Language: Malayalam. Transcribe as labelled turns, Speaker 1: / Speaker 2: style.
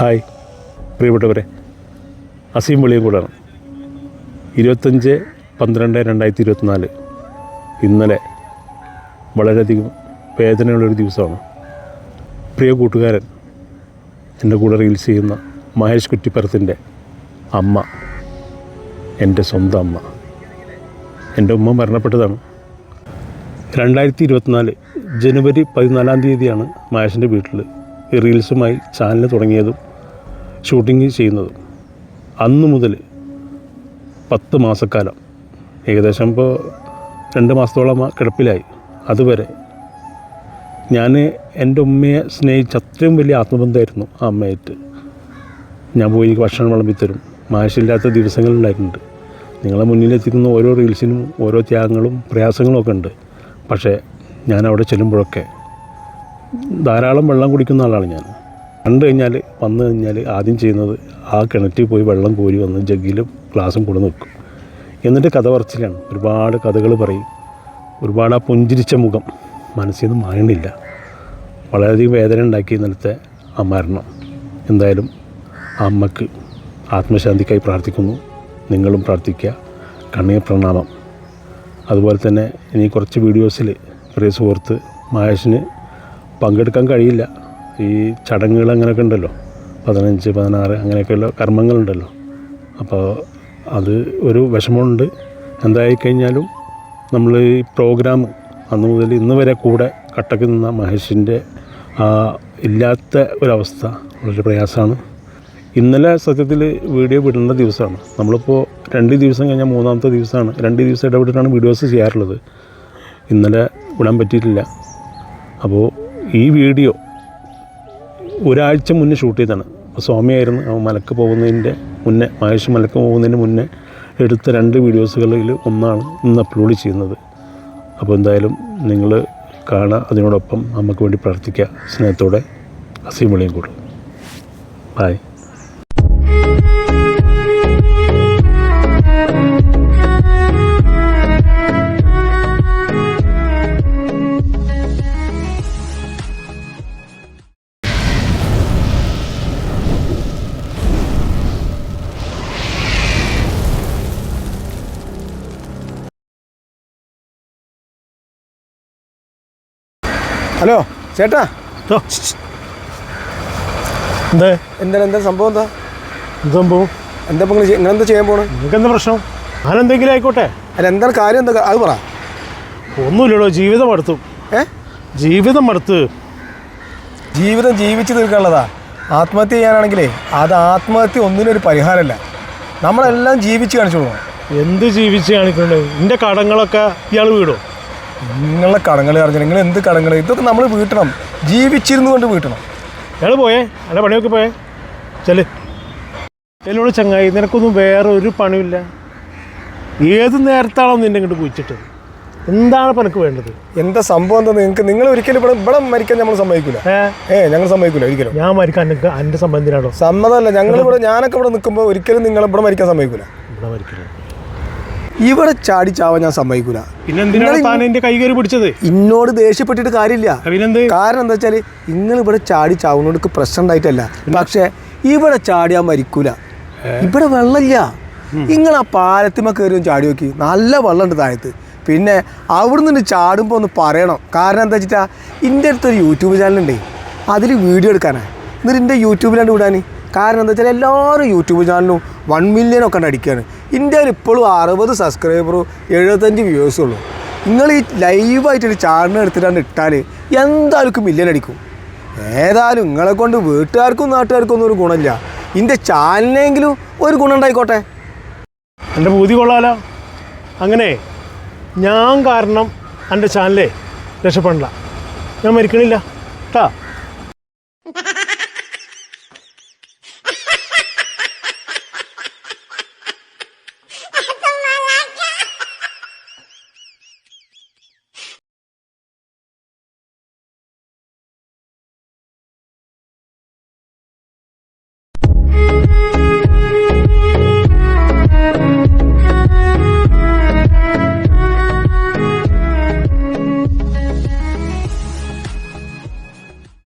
Speaker 1: ഹായ് പ്രിയപ്പെട്ടവരെ. അസീം വെളിയും കൂടാണ്. ഇരുപത്തഞ്ച് പന്ത്രണ്ട് രണ്ടായിരത്തി ഇരുപത്തിനാല് ഇന്നലെ വളരെയധികം വേദനയുള്ളൊരു ദിവസമാണ്. പ്രിയ കൂട്ടുകാരൻ എന്റെ കൂടെ റീൽസ് ചെയ്യുന്ന മഹേഷ് കുറ്റിപ്പറത്തിന്റെ അമ്മ എന്റെ സ്വന്തം അമ്മ. എന്റെ ഉമ്മ മരണപ്പെട്ടതാണ്. രണ്ടായിരത്തി ഇരുപത്തിനാല് ജനുവരി പതിനാലാം തീയതിയാണ് മഹേഷിന്റെ വീട്ടിൽ റീൽസുമായി ചാനൽ തുടങ്ങിയതും ഷൂട്ടിങ് ചെയ്യുന്നത്. അന്ന് മുതൽ പത്ത് മാസക്കാലം. ഏകദേശം ഇപ്പോൾ രണ്ട് മാസത്തോളം കിടപ്പിലായി. അതുവരെ ഞാൻ എന്റെ ഉമ്മയെ സ്നേഹിച്ച അത്രയും വലിയ ആത്മബന്ധമായിരുന്നു ആ അമ്മയായിട്ട്. ഞാൻ പോയി എനിക്ക് ഭക്ഷണം വിളമ്പിത്തരും. മാഷില്ലാത്ത ദിവസങ്ങളുണ്ടായിട്ടുണ്ട് നിങ്ങളെ മുന്നിലെത്തിക്കുന്ന ഓരോ റീൽസിനും ഓരോ ത്യാഗങ്ങളും പ്രയാസങ്ങളും ഒക്കെ ഉണ്ട്. പക്ഷേ ഞാൻ അവിടെ ചെല്ലുമ്പോഴൊക്കെ ധാരാളം വെള്ളം കുടിക്കുന്ന ആളാണ് ഞാൻ. കണ്ടു കഴിഞ്ഞാൽ വന്നു കഴിഞ്ഞാൽ ആദ്യം ചെയ്യുന്നത് ആ കിണറ്റിൽ പോയി വെള്ളം കോരി വന്ന് ജഗ്ഗിലും ഗ്ലാസും കൂടെ നോക്കും. എന്നിട്ട് കഥ പറച്ചിലാണ്. ഒരുപാട് കഥകൾ പറയും. ഒരുപാട് ആ പുഞ്ചിരിച്ച മുഖം മനസ്സിൽ നിന്ന് മായണില്ല വളരെയധികം വേദന ഉണ്ടാക്കി ഇന്നലത്തെ ആ മരണം. എന്തായാലും ആ അമ്മയ്ക്ക് ആത്മശാന്തിക്കായി പ്രാർത്ഥിക്കുന്നു. നിങ്ങളും പ്രാർത്ഥിക്കുക. കണ്ണീർ പ്രണാമം. അതുപോലെ തന്നെ ഇനി കുറച്ച് വീഡിയോസിൽ പ്രിയ സുഹൃത്ത് മഹേഷിന് പങ്കെടുക്കാൻ കഴിയില്ല. ഈ ചടങ്ങുകൾ അങ്ങനെയൊക്കെ ഉണ്ടല്ലോ. പതിനഞ്ച് പതിനാറ് അങ്ങനെയൊക്കെയുള്ള കർമ്മങ്ങളുണ്ടല്ലോ. അപ്പോൾ അത് ഒരു വിഷമമുണ്ട്. എന്തായി കഴിഞ്ഞാലും നമ്മൾ ഈ പ്രോഗ്രാം അന്ന് മുതൽ ഇന്ന് വരെ കൂടെ കട്ടക്ക് നിന്ന മഹേഷിന്റെ ഇല്ലാത്ത ഒരവസ്ഥ വളരെ പ്രയാസമാണ്. ഇന്നലെ സത്യത്തിൽ വീഡിയോ വിടേണ്ട ദിവസമാണ്. നമ്മളിപ്പോൾ രണ്ട് ദിവസം കഴിഞ്ഞാൽ മൂന്നാമത്തെ ദിവസമാണ്. രണ്ട് ദിവസം ഇടപെട്ടിട്ടാണ് വീഡിയോസ് ചെയ്യാറുള്ളത്. ഇന്നലെ വിടാൻ പറ്റിയിട്ടില്ല. അപ്പോൾ ഈ വീഡിയോ ഒരാഴ്ച മുന്നേ ഷൂട്ട് അപ്പോൾ സ്വാമിയായിരുന്നു മലക്ക് പോകുന്നതിന്റെ മുന്നേ മഹേഷ് മലക്ക് പോകുന്നതിന് മുന്നേ എടുത്ത രണ്ട് വീഡിയോസുകളിൽ ഒന്നാണ് ഇന്ന് അപ്ലോഡ് ചെയ്യുന്നത്. അപ്പോൾ എന്തായാലും നിങ്ങൾ കാണുക അതിനോടൊപ്പം നമുക്ക് വേണ്ടി പ്രാർത്ഥിക്കുക സ്നേഹത്തോടെ അസീം വിളിയും കൂടും ബായ്
Speaker 2: ഹലോ ചേട്ടാ.
Speaker 1: എന്താ?
Speaker 2: എന്താ എന്താ സംഭവം എന്താ?
Speaker 1: സംഭവം?
Speaker 2: എന്താ നിങ്ങൾ നിങ്ങൾ എന്താ ചെയ്യാൻ പോണേ?
Speaker 1: നിങ്ങൾക്ക് എന്താ പ്രശ്നം ഞാനെന്തെങ്കിലും ആയിക്കോട്ടെ.
Speaker 2: അല്ല എന്താണ് കാര്യം? എന്താ അത് പറ.
Speaker 1: ഒന്നുമില്ലടോ ജീവിതം അടുത്തു
Speaker 2: ഏ?
Speaker 1: ജീവിതം അടുത്ത്
Speaker 2: ജീവിതം ജീവിച്ചു തീർക്കാനുള്ളതാ. ആത്മഹത്യ ചെയ്യാനാണെങ്കിലേ അത് ആത്മഹത്യ ഒന്നിനൊരു പരിഹാരമല്ല. നമ്മളെല്ലാം ജീവിച്ച് കാണിച്ചു കൊടുക്കണം
Speaker 1: എന്ത് ജീവിച്ച് കാണിക്കണ്ടേ എന്റെ കടങ്ങളൊക്കെ ഇയാൾ വീടോ?
Speaker 2: നിങ്ങളെ കടങ്ങൾ അറിഞ്ഞു നിങ്ങൾ എന്ത് കടങ്ങൾ ഇതൊക്കെ നമ്മൾ വീട്ടണം. ജീവിച്ചിരുന്നു കൊണ്ട് വീട്ടണം.
Speaker 1: ഞങ്ങൾ പോയേ. അല്ല പണിയൊക്കെ പോയേ. ചെൽ. എന്നോട് ചങ്ങായി. നിനക്കൊന്നും വേറെ ഒരു പണിയില്ല. ഏത് നേരത്താണോ നിന്നെ ഇങ്ങോട്ട് കുഴിച്ചിട്ട്? എന്താണ് ഇപ്പം എനിക്ക് വേണ്ടത്?
Speaker 2: എന്താ സംഭവം എന്താ നിങ്ങൾക്ക് നിങ്ങൾ ഒരിക്കലും ഇവിടെ ഇവിടെ മരിക്കാൻ നമ്മൾ സമ്മതിക്കില്ല
Speaker 1: ഏ?
Speaker 2: ഞങ്ങൾ സമ്മതിക്കില്ല ഒരിക്കലും.
Speaker 1: ഞാൻ മരിക്കാൻ എനിക്ക് എന്റെ സംബന്ധിനാണോ
Speaker 2: സമ്മതമല്ല. ഞങ്ങൾ ഇവിടെ ഞാനൊക്കെ ഇവിടെ നിൽക്കുമ്പോൾ ഒരിക്കലും നിങ്ങൾ ഇവിടെ മരിക്കാൻ സമ്മതിക്കില്ല
Speaker 1: ഇവിടെ മരിക്കുന്നത്
Speaker 2: ഇവിടെ ചാടി ചാവാൻ ഞാൻ സമ്മതിക്കൂല.
Speaker 1: പിന്നെ പിടിച്ചത്?
Speaker 2: ഇന്നോട് ദേഷ്യപ്പെട്ടിട്ട് കാര്യമില്ല. കാരണം എന്താ വെച്ചാൽ നിങ്ങൾ ഇവിടെ ചാടി ചാവുന്നോടക്ക് പ്രശ്നം ഉണ്ടായിട്ടല്ല. പക്ഷെ ഇവിടെ ചാടിയാൽ മരിക്കൂല. ഇവിടെ വെള്ളമില്ല. നിങ്ങൾ ആ പാലത്തിമ കയറി ചാടി നോക്കി. നല്ല വെള്ളമുണ്ട് താഴത്ത്. പിന്നെ അവിടെ നിന്ന് ചാടുമ്പോൾ ഒന്ന് പറയണം. കാരണം എന്താ വെച്ചിട്ടാ എന്റെ അടുത്തൊരു യൂട്യൂബ് ചാനലുണ്ടേ. അതിൽ വീഡിയോ എടുക്കാനാണ് എന്നിട്ട് എന്റെ യൂട്യൂബിലാണ് വിടാൻ കാരണം എന്താ വെച്ചാൽ എല്ലാവരും യൂട്യൂബ് ചാനലും വൺ മില്യൺ ഒക്കെ അടിക്കുകയാണ്. ഇന്ത്യയിൽ ഇപ്പോഴും അറുപത് സബ്സ്ക്രൈബറും എഴുപത്തഞ്ച് വ്യൂവേഴ്സും ഉള്ളൂ. നിങ്ങൾ ഈ ലൈവായിട്ടൊരു ചാനൽ എടുത്തിട്ടാണ് ഇട്ടാൽ എന്തായാലും മില്യൺ അടിക്കും. ഏതായാലും നിങ്ങളെ കൊണ്ട് വീട്ടുകാർക്കും നാട്ടുകാർക്കും ഒന്നും ഒരു ഗുണമില്ല. ഇതിന്റെ ചാനലിനെങ്കിലും ഒരു ഗുണം ഉണ്ടായിക്കോട്ടെ.
Speaker 1: എന്റെ പൂതി കൊള്ളാലോ? അങ്ങനെ ഞാൻ കാരണം എന്റെ ചാനലേ രക്ഷപ്പെടണ്ട ഞാൻ മരിക്കണില്ല. കേട്ടാ